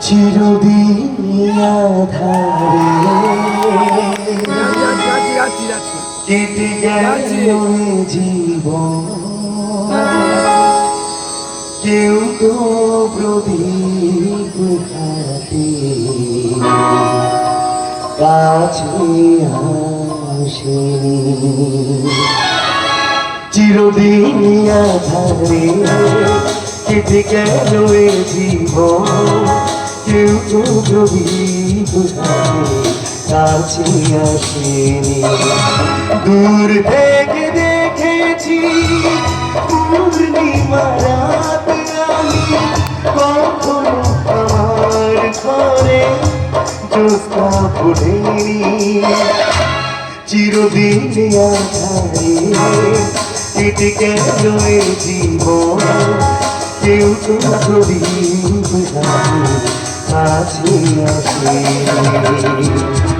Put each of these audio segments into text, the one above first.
চিরদিন কেটে গেল জীবন। কেউ তো প্রদীপ হাতে। কাছে আসেনি চিরদিন আধারে কেটে গেল জীবন। কেউ তো প্রদীপ হাতে কাছে আসেনি দূর থেকে দেখেছি পূর্ণিমা রাত আমি কখনো আমার ঘরে জ্যোৎস্না ফুটেনি চিরদিন আধারে কেটে গেল জীবন কেউ তো কাছে আসেনি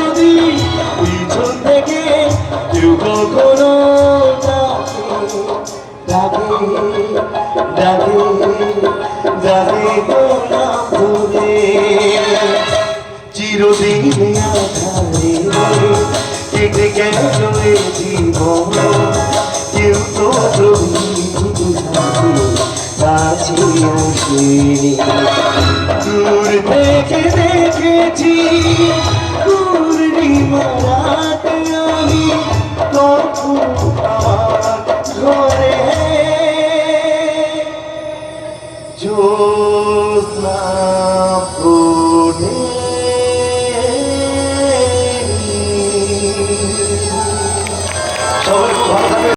কেউ কখনো ডাকে ডাকে কেটে গেল দূর থেকে দেখেছি পূর্ণিমা রাত ঘরে। জোৎস্না